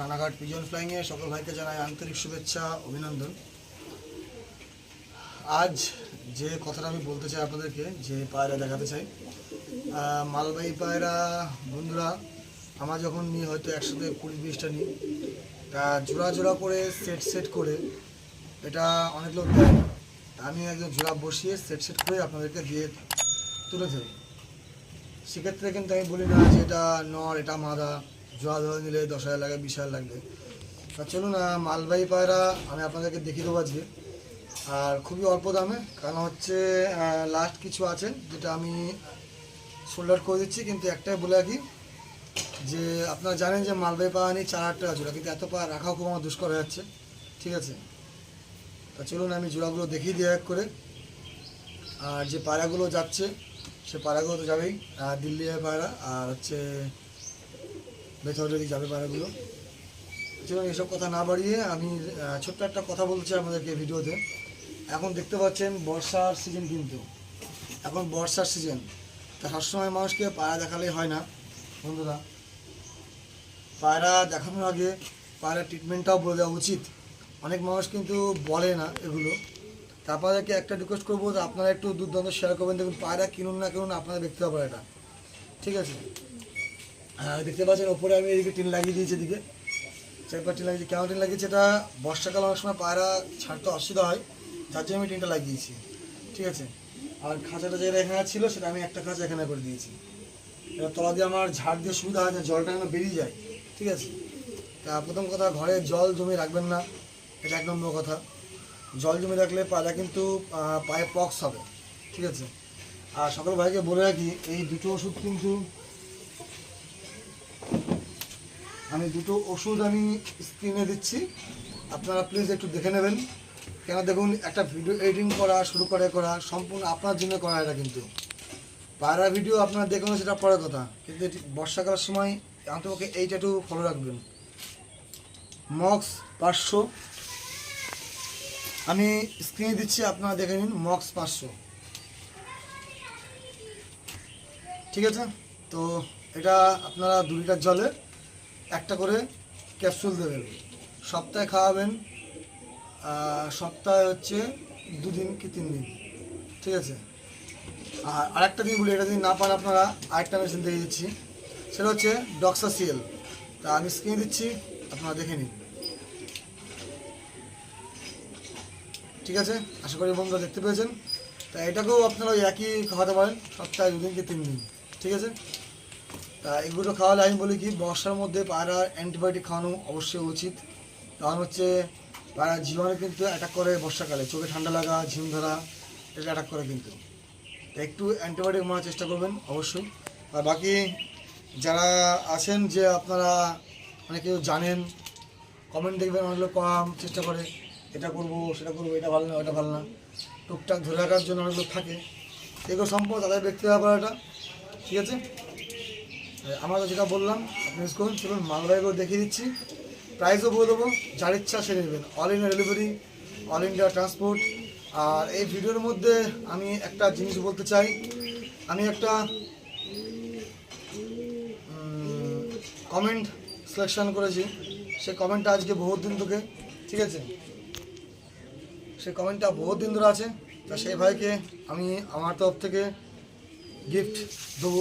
Ranaghat pigeon ফ্লাইংয়ে সকল ভাইকে জানাই আন্তরিক শুভেচ্ছা, অভিনন্দন। আজ যে কথাটা আমি বলতে চাই আপনাদেরকে, যে পায়রা দেখাতে চাই মালবাহী পায়রা বন্ধুরা, আমার যখন নিই হয়তো একসাথে কুড়ি বিশটা নিই, তা জোড়া জোড়া করে সেট সেট করে, এটা অনেক লোক দেয়। আমি একদম জোড়া বসিয়ে সেট সেট করে আপনাদেরকে দিয়ে তুলে ধরি। সেক্ষেত্রে কিন্তু আমি বলি না যে এটা নর, এটা মাদা। জোড়া ধরে নিলে দশ হাজার লাগে, বিশ হাজার লাগবে। তা চলুন মালবাহী পায়রা আমি আপনাদেরকে দেখিয়ে দেবো আজকে। আর খুবই অল্প দামে, কারণ হচ্ছে লাস্ট কিছু আছে, যেটা আমি সোল্ড আউট করে দিচ্ছি, কিন্তু একটাই বলে রাখি, যে আপনারা জানেন যে মালবাহী পাওয়া নিয়ে চার হাজার টাকা জোড়া, কিন্তু এত পা রাখাও খুব আমার দুষ্কর হয়ে যাচ্ছে, ঠিক আছে? তা চলুন, আমি জোড়াগুলো দেখিয়ে দিই এক করে। আর যে পায়রাগুলো যাচ্ছে, সে পায়রাগুলো তো যাবেই দিল্লি পায়রা, আর হচ্ছে বেথর যাবে পায়রাগুলো চলুন এসব কথা না বাড়িয়ে আমি ছোট্ট একটা কথা বলছি আপনাদেরকে ভিডিওতে। এখন দেখতে পাচ্ছেন বর্ষার সিজন কিন্তু। এখন বর্ষার সিজন। তা সবসময় মানুষকে পায়রা দেখালেই হয় না, বন্ধুরা। পায়রা দেখানোর আগে পায়রা ট্রিটমেন্টটাও বলে দেওয়া উচিত। অনেক মানুষ কিন্তু বলে না এগুলো। তা আপনাদেরকে একটা রিকোয়েস্ট করব আপনারা একটু দুর্দান্ত শেয়ার করবেন। দেখুন পায়রা কিনুন না কিনুন, আপনারা দেখতে পাবেন এটা। ঠিক আছে? দেখতে পাচ্ছেন, ওপরে আমি এদিকে টিন লাগিয়ে দিয়েছি এদিকে। চারপাশ টিন লাগিয়েছি। কেমন টিন লাগিয়েছি? এটা বর্ষাকাল অনেক সময় পায়রা ছাড়তে অসুবিধা হয়, যার জন্য আমি টিনটা লাগিয়েছি। ঠিক আছে? আর খাঁচাটা যেটা এখানে ছিল, সেটা আমি একটা খাঁচা এখানে করে দিয়েছি। এবার তলা দিয়ে আমার ঝাড় দিয়ে সুবিধা হয় যে জলটা যেন বেরিয়ে যায়। ঠিক আছে? তা প্রথম কথা, ঘরে জল জমে রাখবেন না। এটা এক নম্বর কথা। জল জমে রাখলে পায়রা কিন্তু পায়ে পক্স হবে। ঠিক আছে? আর সকল ভাইকে বলে রাখি, এই দুটো ওষুধ কিন্তু আমি দুটো ওষুধ আমি স্ক্রিনে দিচ্ছি। আপনারা প্লিজ একটু দেখে নেবেন। কেন দেখুন, একটা ভিডিও এডিটিং করা, শুরু করে করা, সম্পূর্ণ আপনার জন্য করা এটা কিন্তু। পায়রা ভিডিও আপনারা দেখুন সেটা পরের কথা। কিন্তু বর্ষাকালের সময়, অন্তপক্ষে এইটা একটু ফলো রাখবেন। মক্স পাঁচশো। আমি স্ক্রিনে দিচ্ছি, আপনারা দেখে নিন মক্স পাঁচশো। ঠিক আছে? তো এটা আপনারা দু লিটার জলে একটা করে ক্যাপসুল দেবেন সপ্তাহে খাওয়াবেন সপ্তাহে হচ্ছে দুদিন কি তিন দিন ঠিক আছে? আর আরেকটা দিন বলি, এটা যদি না পান আপনারা, আরেকটা মেশিন দিয়ে দিচ্ছি। সেটা হচ্ছে ডক্সা সিএল তা আমি স্ক্রিনে দিচ্ছি, আপনারা দেখে নিন। ঠিক আছে? আশা করি বন্ধুরা দেখতে পেয়েছেন। তা এটাকেও আপনারা একই খাওয়াতে পারেন, সপ্তাহে দুদিন কি তিন দিন ঠিক আছে? তা এগুলো খাওয়ালে আমি বলি কি, বর্ষার মধ্যে পায়রা অ্যান্টিবায়োটিক খাওয়ানো অবশ্যই উচিত। কারণ হচ্ছে পায়রা জীবাণু কিন্তু অ্যাটাক করে বর্ষাকালে। চোখে ঠান্ডা লাগা, ঝিম ধরা এটা অ্যাটাক করে কিন্তু। একটু অ্যান্টিবায়োটিক মারার চেষ্টা করবেন, অবশ্যই। আর বাকি যারা আছেন যে আপনারা অনেক জানেন কমেন্ট দেখবেন, অনেক লোক কম চেষ্টা করে, এটা করব, সেটা করব, এটা ভালো না, ওটা ভালো না। টুকটাক ধরে রাখার জন্য অনেক লোক থাকে। এগুলো সম্পূর্ণ তাদের ব্যক্তি ব্যাপার এটা ঠিক আছে? আমরা তো যেটা বললাম, আপনি ইউজ করুন, চলুন মালবাহীগুলো দেখিয়ে দিচ্ছি। প্রাইসও বলে দেবো, যার ইচ্ছা সেরে নেবেন। All India delivery all India transport আর এই ভিডিওর মধ্যে আমি একটা জিনিস বলতে চাই। আমি একটা কমেন্ট সিলেকশন করেছি। সে কমেন্টটা আজকে বহুত দিন থেকে, ঠিক আছে? সে কমেন্টটা বহুত দিন ধরে আছে। তা সেই ভাইকে আমি, আমার তরফ থেকে গিফট দেবো।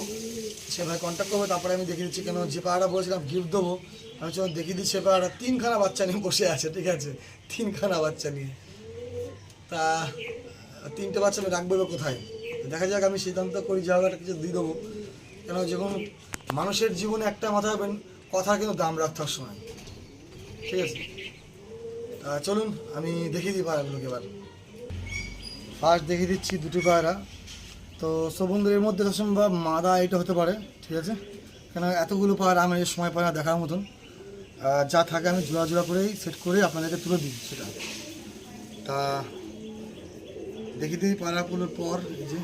সে ভাই কন্ট্যাক্ট করবে, তারপরে আমি দেখিয়ে দিচ্ছি কেন যে পাড়াটা বলেছিলাম গিফট দেবো। আমি চলুন দেখিয়ে দিচ্ছি সে পাড়াটা। তিনখানা বাচ্চা নিয়ে বসে আছে, ঠিক আছে? তিনখানা বাচ্চা নিয়ে। তা, তিনটে বাচ্চা আমি রাখব কোথায়? দেখা যাক, আমি সিদ্ধান্ত করি, যে একটা কিছু দিয়ে দেবো। কেন যখন মানুষের জীবনে একটা মাথা হবেন কথা কিন্তু দাম রাখতে সময়। ঠিক আছে? তা, চলুন, আমি দেখিয়ে দিই পায়রাগুলোকে এবার। ফার্স্ট দেখিয়ে দিচ্ছি দুটি পায়রা তো সব বন্ধুর এর মধ্যে সম্ভব মাদা এটা হতে পারে ঠিক আছে? কেন এতগুলো পায়রা আমি সময় পাই না দেখার মতন। যা থাকে আমি জোড়া জোড়া করেই সেট করে আপনাদেরকে তুলে দিই সেটা। তা দেখি দিই পায়রাগুলোর পর এই যে।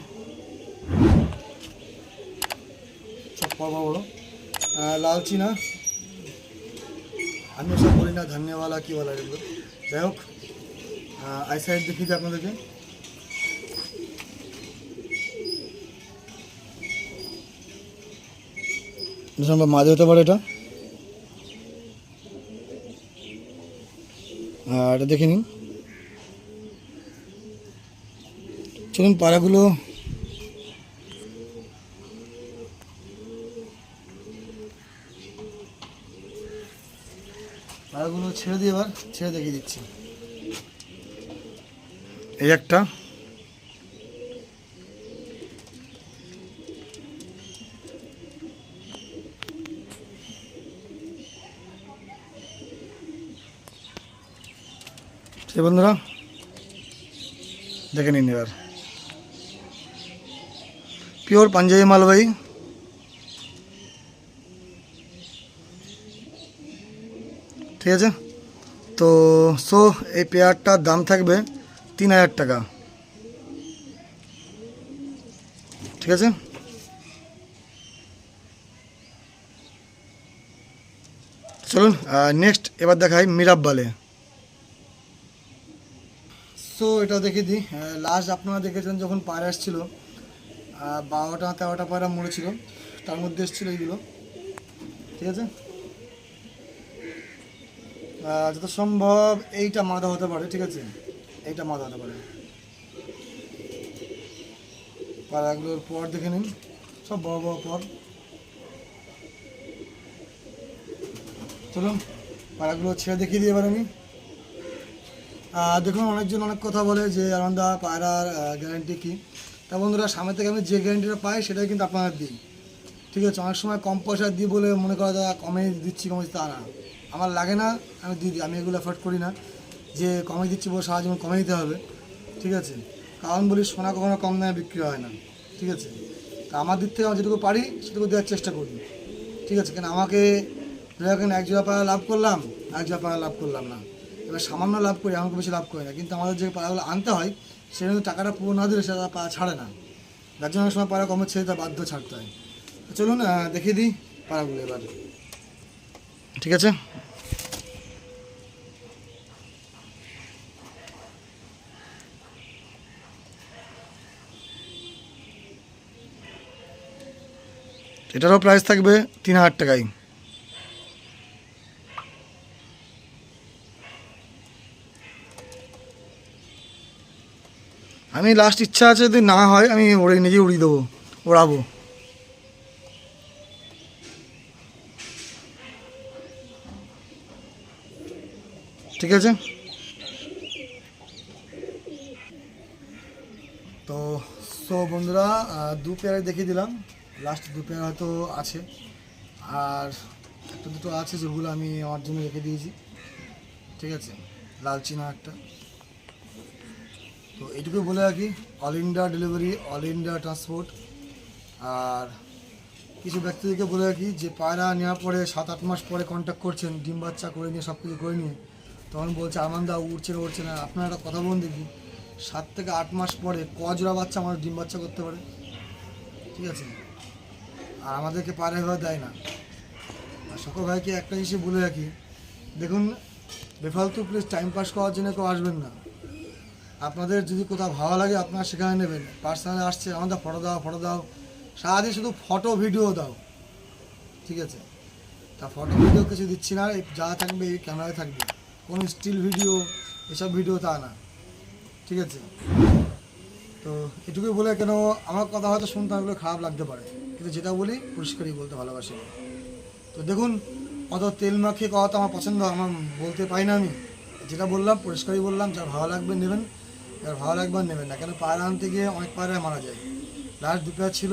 সব পর বড় বড় আহ, লাল চিনা আমি ওসব বলি না ধন্যওয়ালা কি বলা এগুলো। যাই হোক আই সাইড দেখিয়ে দিই আপনাদেরকে। সম্ভব মাঝে হতে পারে এটা। আর এটা দেখে নিন। চলুন পাড়াগুলো পায়রাগুলো ছেড়ে দিয়ে এবার, ছেড়ে দেখিয়ে দিচ্ছি। এই একটা। সে বন্ধুরা? দেখে নিন এবার। পিওর পাঞ্জাবি মালবাহী ঠিক আছে? তো সো এই পেয়ারটার দাম থাকবে তিন হাজার টাকা। ঠিক আছে? চলুন নেক্সট এবার দেখাই মিরাব্বালে। সো এটা দেখে দিই। লাস্ট আপনারা দেখেছেন যখন পায়রা এসেছিল বারোটা, তেরোটা পায়রা মরেছিল, তার মধ্যে এসেছিল এইগুলো। ঠিক আছে? যত সম্ভব এইটা মাদা হতে পারে, ঠিক আছে? এইটা মাদা হতে পারে। পাড়াগুলোর পর দেখে নিন, সব বড় বড় পর। চলুন, পাড়াগুলো ছেড়ে দেখিয়ে দিয়ে এবার আমি। দেখুন, অনেকজন অনেক কথা বলে যে আনন্দা পায়রার গ্যারান্টি কী? তা বন্ধুরা, সামনে থেকে আমি যে গ্যারান্টিটা পাই, সেটাই কিন্তু আপনাদের দিই। ঠিক আছে, অনেক সময় কম পয়সা দিই বলে মনে করা যায়, কমে দিচ্ছি, কমে তা না। আমার লাগে না, আমি দিই, আমি এগুলো এফোর্ড করি না। যে কমে দিচ্ছি বলে সারা জীবন কমে দিতে হবে। ঠিক আছে? কারণ বলি, সোনা কখনো কম দামে বিক্রি হয় না। ঠিক আছে? তা আমার দিক থেকে আমি যেটুকু পারি, সেটুকু দেওয়ার চেষ্টা করি। ঠিক আছে? কেন, আমাকে ধরেন এক জোড়া পাড়া লাভ করলাম এক জোড়া পাড়া লাভ করলাম না। এবার সামান্য লাভ করি, আমাকে বেশি লাভ করি না। কিন্তু আমাদের যে পাড়াগুলো আনতে হয় কিন্তু টাকাটা পুরো না দিলে সেটা পাড়া ছাড়ে না। যার জন্য সময় পাড়া কমে ছেড়ে তা বাধ্য ছাড়তে হয়। চলুন দেখিয়ে দিই পাড়াগুলো এবার। ঠিক আছে? এটারও প্রাইস থাকবে তিন হাজার টাকায়। আমি লাস্ট ইচ্ছা আছে যদি না হয়, আমি ওড়ে নিজেই উড়িয়ে দেবো, ওড়াবো। ঠিক আছে? তো সো বন্ধুরা দু পেয়ারে দেখিয়ে দিলাম। লাস্ট দু পেয়ার হয়তো আছে। আর একটা দুটো আছে যেগুলো আমি আমার জন্য রেখে দিয়েছি। ঠিক আছে? লাল চিনা একটা। তো এইটুকু বলে রাখি all India delivery all India transport আর কিছু ব্যক্তিদেরকে বলে রাখি, যে পায়রা নেওয়ার পরে সাত আট মাস পরে কন্ট্যাক্ট করছেন, ডিম বাচ্চা করে নিয়ে সব কিছু করে নিয়ে, তখন বলছে আমান্দা উঠছে না উঠছে না। আপনারা একটা কথা বলুন দেখি, সাত থেকে আট মাস পরে ক জোড়া বাচ্চা আমার ডিম বাচ্চা করতে পারে? ঠিক আছে? আর আমাদেরকে পায়রা এভাবে দেয় না। আর সকল ভাইকে একটা জিনিস বলে রাখি, দেখুন, বেফালতু প্লিজ টাইম পাস করার জন্য কেউ আসবেন না। আপনাদের যদি কোথাও ভালো লাগে, আপনারা সেখানে নেবেন। পার্সোনালি আসছে আমাদের ফটো দাও ফটো দাও। সারাদিন শুধু ফটো ভিডিও দাও। ঠিক আছে? তা ফটো ভিডিও কিছু দিচ্ছি না যা থাকবে এই ক্যামেরায় থাকবে। কোনো স্টিল ভিডিও এসব ভিডিও তা না। ঠিক আছে? তো এটুকুই বলে কেন, আমার কথা হয়তো শুনতে হলে খারাপ লাগতে পারে। কিন্তু যেটা বলি, পরিষ্কারই বলতে ভালোবাসি। তো দেখুন, অত তেল মাখিয়ে কথা আমার পছন্দ, আমার বলতে পারি না আমি। যেটা বললাম, পরিষ্কারই বললাম, যা ভালো লাগবে নেবেন। আর ভালো একবার নেবেন না। কেন পায়রা আনতে গিয়ে অনেক পায়রা মারা যায়। লাস্ট দু পেয়ার ছিল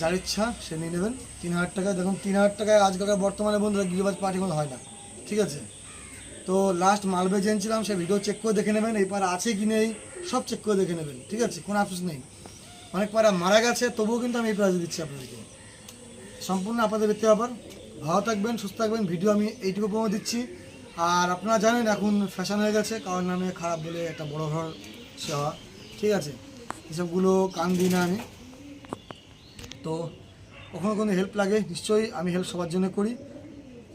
যার ইচ্ছা সে নিয়ে নেবেন। তিন হাজার টাকা দেখুন, তিন হাজার টাকায় আজকালকার বর্তমানে বন্ধুরা গিরিবাজ পার্টি কোনো হয় না। ঠিক আছে? তো লাস্ট মালবে জেনছিলাম সে ভিডিও চেক করে দেখে নেবেন, এই পাড়া আছে কি নেই, সব চেক করে দেখে নেবেন। ঠিক আছে? কোনো আফসোস নেই। অনেক পাড়া মারা গেছে, তবুও কিন্তু আমি এই প্রাইজ দিচ্ছি আপনাদেরকে। সম্পূর্ণ আপনাদের ব্যক্তি ব্যাপার। ভালো থাকবেন, সুস্থ থাকবেন ভিডিও আমি এইটুকু প্রমো দিচ্ছি। আর আপনারা জানেন এখন ফ্যাশন হয়ে গেছে, কারোর নামে খারাপ বলে একটা বড় ঘর সেবা ঠিক আছে? এসবগুলো কান দিই না আমি তো কখনো কোনো হেল্প লাগে, নিশ্চয়ই আমি হেল্প সবার জন্য করি।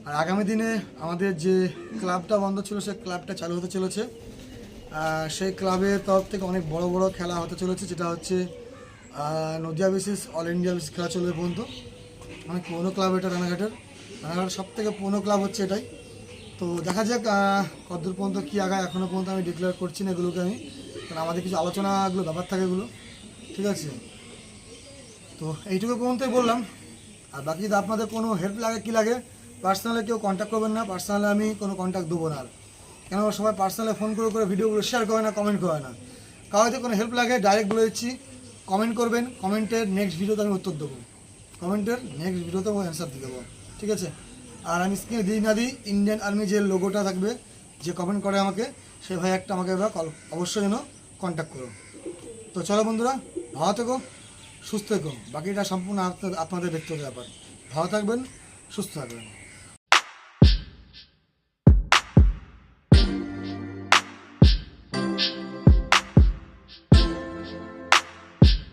আর আগামী দিনে আমাদের যে ক্লাবটা বন্ধ ছিল, সেই ক্লাবটা চালু হতে চলেছে। সেই ক্লাবের তরফ থেকে অনেক বড় বড় খেলা হতে চলেছে, যেটা হচ্ছে নদিয়া বিশেষ অল ইন্ডিয়া বিশেষ খেলা চলবে পর্যন্ত। অনেক পুরোনো ক্লাব এটা রানাঘাটের। রানাঘাটের সব থেকে পুরোনো ক্লাব হচ্ছে এটাই। তো দেখা যাক কতদূর পর্যন্ত কী আগায় এখনও পর্যন্ত আমি ডিক্লেয়ার করছি না এগুলোকে আমি। কারণ আমাদের কিছু আলোচনাগুলো, ব্যাপার থাকে এগুলো ঠিক আছে? তো এইটুকু পর্যন্তই বললাম। আর বাকি যদি আপনাদের কোনো হেল্প লাগে, কী লাগে পার্সোনালি কেউ কন্ট্যাক্ট করবেন না পার্সোনালি আমি কোনো কন্ট্যাক্ট দেবো না আর। কেন সবাই পার্সোনালি ফোন করে করে ভিডিওগুলো শেয়ার করে না কমেন্ট করে না। যদি কোনো হেল্প লাগে ডাইরেক্ট বলে দিচ্ছি কমেন্ট করবেন কমেন্টের নেক্সট ভিডিওতে আমি উত্তর দেবো। কমেন্টের নেক্সট ভিডিওতে আমি অ্যান্সার দিয়ে দেবো। ঠিক আছে? আর আমি স্ক্রিনে দিই না দিই ইন্ডিয়ান আর্মি যে লোগোটা থাকবে, যে কমেন্ট করে আমাকে সে ভাই একটা আমাকে এবার কল অবশ্যই যেন কন্ট্যাক্ট করো। তো চলো বন্ধুরা, ভালো থেকো, সুস্থ থেকো। বাকিটা সম্পূর্ণ আপনাদের ব্যক্তিগত ব্যাপার। ভালো থাকবেন, সুস্থ থাকবেন।